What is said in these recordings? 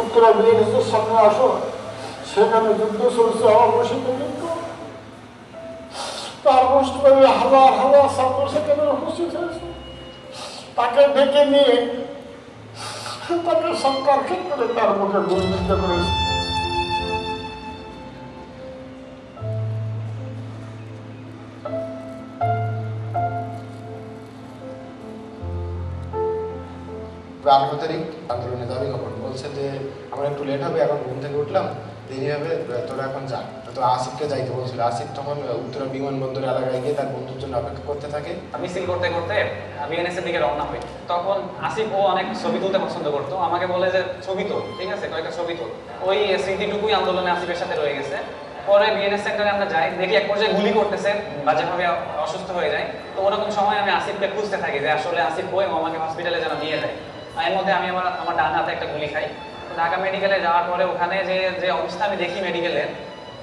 উত্তরা বিএনএসের সামনে আসো। সেখানে যুদ্ধ চলছে বসে যুদ্ধ তার মুষ্টিভাবে হাজার হাজার ছাত্র সেখানে উপস্থিত হয়েছে। তাকে ডেকে নিয়ে তাকে সরকার ক্ষেত্রে তার মুখে দুর্নীতি করেছে। আঠারো তারিখ আন্দোলনে দাবি খবর বলছে যে, আমরা একটু লেট হবে, এখন ঘুম থেকে উঠলাম, দেরি হবে, তোরা এখন যা। তো আসিফকে যাইতে বলছিল। আসিফ তখন উত্তরা বিমানবন্দর এলাকায় গিয়ে তার বন্ধুর জন্য অপেক্ষা করতে থাকে। মিছিল করতে করতে বিএনএস এর দিকে রওনা হই। তখন আসিফ ও অনেক ছবি তুলতে পছন্দ করতো। আমাকে বলে যে, ছবি তোল, ঠিক আছে? কয়েকটা ছবি তোল। ওই স্মৃতিটুকুই আন্দোলনে আসিফের সাথে রয়ে গেছে। পরে বিএনএস সেন্টারে আমরা যাই, দেখি এক পর্যায়ে গুলি করতেছে, বাজেভাবে অসুস্থ হয়ে যায়। তো ওরকম সময় আমি আসিফকে খুঁজতে থাকি যে, আসলে আসিফ ও আমাকে হসপিটালে যেন নিয়ে যায়। এর মধ্যে আমি আমার আমার ডান হাতে একটা গুলি খাই। ঢাকা মেডিকেলে যাওয়ার পরে ওখানে যে যে অবস্থা আমি দেখি মেডিকেলে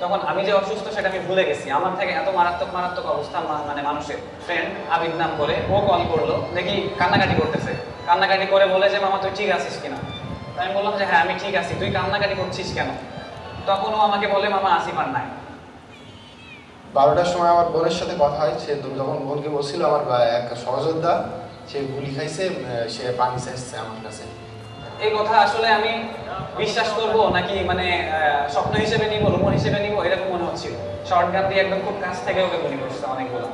তখন আমি যে অসুস্থ সেটা আমি ভুলে গেছি। আমার থেকে এত মারাত্মক মারাত্মক অবস্থা মানে মানুষের। ফ্রেন্ড আবিদ নাম করে, ও কল করল, দেখি কান্নাকাটি করতেছে। কান্নাকাটি করে বলে যে, মামা, তুই ঠিক আছিস কিনা? তো আমি বললাম যে হ্যাঁ আমি ঠিক আছি। তুই কান্নাকাটি করছিস কেন? তখন ও আমাকে বলে, মামা, আসিফ আর নাই। বারোটার সময় আমার বোনের সাথে কথা হয়। সে যখন বোনকে বলছিল, আমার এক সহযোদ্ধা সে গুলি খাইছে সে পানি চাইছে আমার কাছে। এই কথা আসলে আমি বিশ্বাস করব নাকি মানে আহ, স্বপ্ন হিসেবে নিব রুমর হিসেবে নিব এরকম মনে হচ্ছিল। শর্ট গান দিয়ে একদম খুব কাছ থেকে ওকে গুলি করছে অনেকগুলো।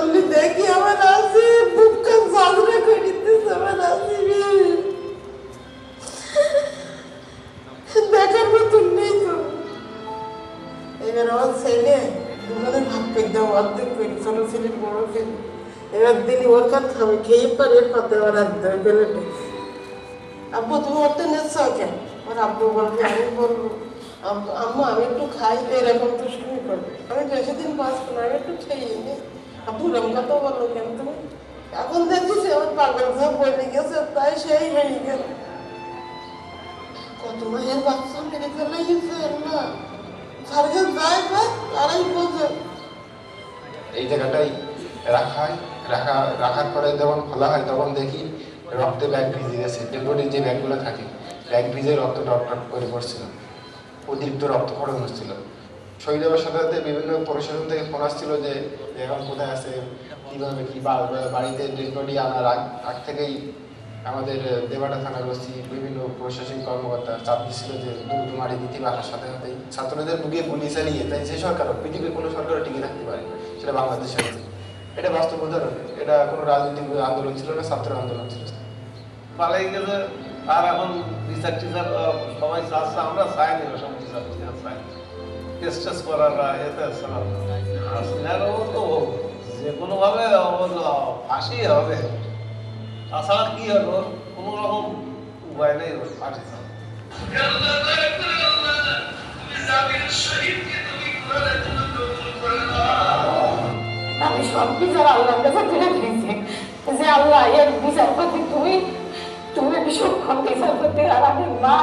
আমি দেখি আমার আছে বুকটা জাগরে করে দিতেছে আমার আছে দেখার মতন নেই তো। এবার আমার ছেলে ভাগ করে দেওয়া অর্ধেক করি ছোট ছেলে বড় ছেলে এবার দিনই ওর কথা, আমি খেয়ে পারি এর কথা আর দেয় বেলেটে আব্বু, তুমি ওরটা নিচ্ছ কেন ওর আব্বু বলবে, আমি বলব। আম্মু, আমি একটু খাই, এরকম তো শুরু করবে। আমি বেশি দিন বাঁচবো না আমি একটু খেয়ে নি আব্বু রম কথা বলল কেন তুমি? এখন দেখছিস আমার পাগল সব বলে গেছে, তাই সেই হয়ে গেল। কত মায়ের বাচ্চা মেরে ফেলে গেছে না? সারকে যায় ভাই তারাই এই জায়গাটাই রাখা হয়। রাখা, রাখার পরে যখন খোলা হয়, তখন দেখি রক্তে ব্যাগ ভিজে গেছে। ডেলিভারির যে ব্যাগগুলো থাকে, ব্যাগ ভিজে রক্ত টপ করে পড়ছিল। অতিরিক্ত রক্তক্ষরণ হচ্ছিল। শহীদ সাথে সাথে বিভিন্ন প্রশাসন থেকে ফোন আসছিল যে, এখন কোথায় আছে, কীভাবে কি বাড়িতে ডেলিভারি আনার আগ থেকেই আমাদের দেবাটা থানার ওসি বিভিন্ন প্রশাসনিক কর্মকর্তা চাপ দিচ্ছিল যে দ্রুত মারি দিতে পারার সাথে সাথেই ছাত্রদের বুকে গুলি চালিয়ে তাই যে সরকার পৃথিবীর কোনো সরকার টিকে থাকতে পারে না। সেটা বাংলাদেশের হয়েছে। এটা বাস্তব উদাহরণ। এটা কোনো রাজনৈতিক আন্দোলন ছিল না, ছাত্র আন্দোলন ছিল। পালাই গেছে আর এখন বিচার টিচার সবাই চাচ্ছে, আমরা চাইনি ওসব বিচার টিচার চাই টেস্ট করার তো যে কোনোভাবে ফাঁসি হবে। তাছাড়া কি হলো? কোনো রকম উপায় নেই ওর আমি সব বিচার আল্লাহর কাছে তুলে দিয়েছি। যে আল্লাহ, এর বিচার প্রতি তুমি তুমি সক্ষম বিচার করতে আর আমি মা